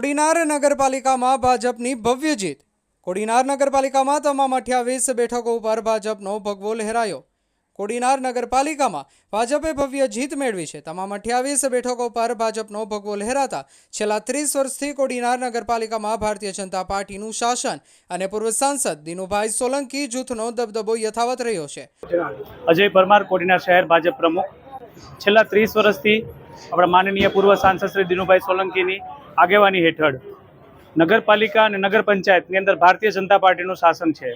કોડીનાર નગરપાલિકામાં ભાજપની ભવ્ય જીત. કોડીનાર નગરપાલિકામાં તમામ અઠ્યાવીસ બેઠકો ઉપર ભાજપનો ભગવો લહેરાયો. કોડીનાર નગરપાલિકામાં ભાજપે ભવ્ય જીત મેળવી છે. તમામ અઠ્યાવીસ બેઠકો પર ભાજપનો ભગવો લહેરાતા છેલ્લા ત્રીસ વર્ષથી કોડીનાર નગરપાલિકામાં ભારતીય જનતા પાર્ટીનું શાસન અને પૂર્વ સાંસદ દિનુભાઈ સોલંકી જૂથનો દબદબો યથાવત રહ્યો છે. અજય પરમાર, કોડીનાર શહેર ભાજપ પ્રમુખ. છેલ્લા ત્રીસ વર્ષથી આપણા માનનીય પૂર્વ સાંસદ શ્રી દિનુભાઈ સોલંકીની આગેવાની હેઠળ નગરપાલિકા અને નગર પંચાયતની અંદર ભારતીય જનતા પાર્ટીનું શાસન છે.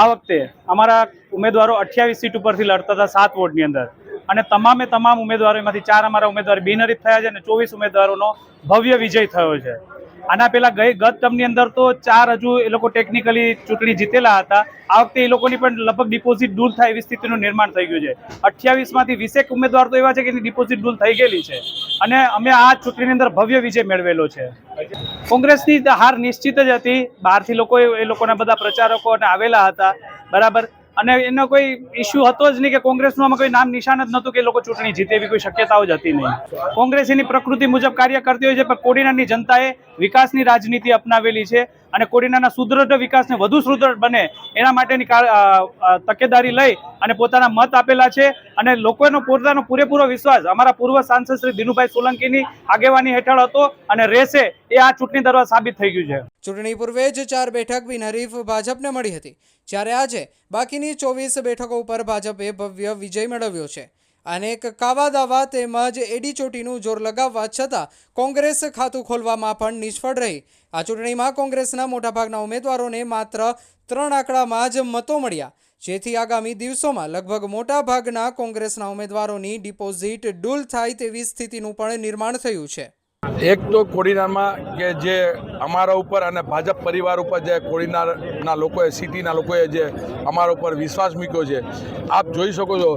આ વખતે અમારા ઉમેદવારો અઠ્યાવીસ સીટ ઉપરથી લડતા હતા સાત વોર્ડની અંદર. અને તમામે તમામ ઉમેદવારો એમાંથી ચાર અમારા ઉમેદવાર બિનહરીફ થયા છે અને ચોવીસ ઉમેદવારોનો ભવ્ય વિજય થયો છે. આના પહેલા ગઈ ગત ટર્મની અંદર તો ચાર હજુ એ લોકો ટેકનિકલી ચૂંટણી જીતેલા હતા. આ વખતે એ લોકોની પણ લગભગ ડિપોઝિટ દૂર થાય એવી સ્થિતિનું નિર્માણ થઈ ગયું છે. અઠ્યાવીસમાંથી વીસેક ઉમેદવાર તો એવા છે કે એની ડિપોઝિટ દૂર થઈ ગયેલી છે. અને અમે આ ચૂંટણીની અંદર ભવ્ય વિજય મેળવેલો છે. કોંગ્રેસની હાર નિશ્ચિત જ હતી. બહારથી લોકો એ લોકોના બધા પ્રચારકો અને આવેલા હતા. બરાબર? અને એનો કોઈ ઇસ્યુ હતો જ નહીં કે કોંગ્રેસનું આમાં કોઈ નામ નિશાન જ નહોતું કે લોકો ચૂંટણી જીતે એવી કોઈ શક્યતાઓ જ હતી નહીં. કોંગ્રેસ એની પ્રકૃતિ મુજબ કાર્ય કરતી હોય છે, પણ કોડીનાની જનતાએ વિકાસની રાજનીતિ અપનાવેલી છે અને કોડીનાના સુદૃઢ વિકાસને વધુ સુદૃઢ બને એના માટેની તકેદારી લઈ અને પોતાના મત આપેલા છે અને લોકોનો પોતાનો પૂરેપૂરો વિશ્વાસ અમારા પૂર્વ સાંસદ શ્રી દિનુભાઈ સોલંકીની આગેવાની હેઠળ હતો અને રહેશે એ આ ચૂંટણી દરવાજ સાબિત થઈ ગયું છે. ચૂંટણી પૂર્વે જ ચાર બેઠક બિનહરીફ ભાજપને મળી હતી. જ્યારે આજે બાકીની ચોવીસ બેઠકો ઉપર ભાજપે ભવ્ય વિજય મેળવ્યો છે. અનેક કાવા દાવા તેમજ એડીચોટીનું જોર લગાવવા છતાં કોંગ્રેસ ખાતું ખોલવામાં પણ નિષ્ફળ રહી. આ ચૂંટણીમાં કોંગ્રેસના મોટાભાગના ઉમેદવારોને માત્ર ત્રણ આંકડામાં જ મતો મળ્યા. જેથી આગામી દિવસોમાં લગભગ મોટાભાગના કોંગ્રેસના ઉમેદવારોની ડિપોઝિટ ડૂલ થાય તેવી સ્થિતિનું પણ નિર્માણ થયું છે. એક તો કોડીનારમાં કે જે અમારા ઉપર અને ભાજપ પરિવાર ઉપર જે કોડીનારના લોકોએ, સિટીના લોકોએ જે અમારા ઉપર વિશ્વાસ મૂક્યો છે, આપ જોઈ શકો છો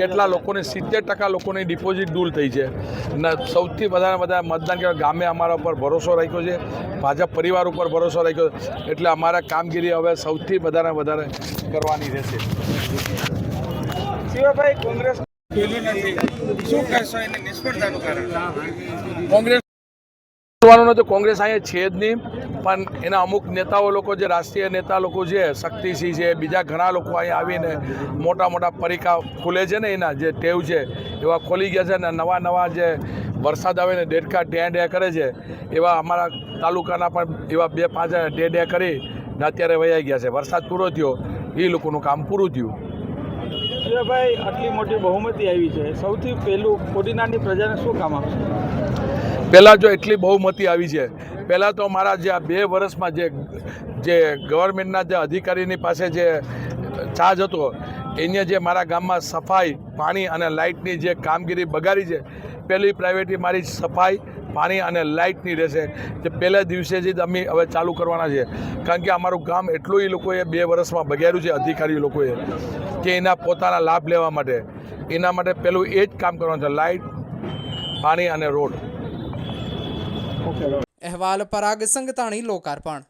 કેટલા લોકોને સિત્તેર ટકા લોકોની ડિપોઝિટ દૂર થઈ છે. ને સૌથી વધારે વધારે મતદાન કે ગામે અમારા ઉપર ભરોસો રાખ્યો છે, ભાજપ પરિવાર ઉપર ભરોસો રાખ્યો. એટલે અમારા કામગીરી હવે સૌથી વધારે વધારે કરવાની રહેશે. કોંગ્રેસ બોલવાનું તો કોંગ્રેસ અહીંયા છે જ નહીં. પણ એના અમુક નેતાઓ લોકો જે રાષ્ટ્રીય નેતા લોકો છે શક્તિસિંહ છે, બીજા ઘણા લોકો અહીંયા આવીને મોટા મોટા પરીકા ખુલે છે ને એના જે ટેવ છે, એવા ખોલી ગયા છે ને નવા નવા જે વરસાદ આવે ને ડેડકા ડે ડે કરે છે, એવા અમારા તાલુકાના પણ એવા બે પાંચ ડે ડે કરી ને અત્યારે વયા ગયા છે. વરસાદ પૂરો થયો, એ લોકોનું કામ પૂરું થયું. ભાઈ આટલી મોટી બહુમતી આવી છે. સૌથી પહેલું કોડીનારની પ્રજાને શું કામ આપશે? પહેલાં જો એટલી બહુમતી આવી છે, પહેલાં તો મારા જે આ બે વર્ષમાં જે જે ગવર્મેન્ટના જે અધિકારીની પાસે જે ચાર્જ હતો, એને જે મારા ગામમાં સફાઈ, પાણી અને લાઇટની જે કામગીરી બગાડી છે, પહેલી પ્રાઇવેટની મારી સફાઈ, પાણી અને લાઇટની રહેશે. જે પહેલા દિવસે જ અમે હવે ચાલુ કરવાના છે. કારણ કે અમારું ગામ એટલું એ લોકોએ બે વર્ષમાં બગાડ્યું છે અધિકારી લોકોએ, કે એના પોતાના લાભ લેવા માટે. એના માટે પહેલું એ જ કામ કરવાનું છે, લાઇટ, પાણી અને રોડ. અહેવાલ પરાગ સંગતાણી લોકાર્પણ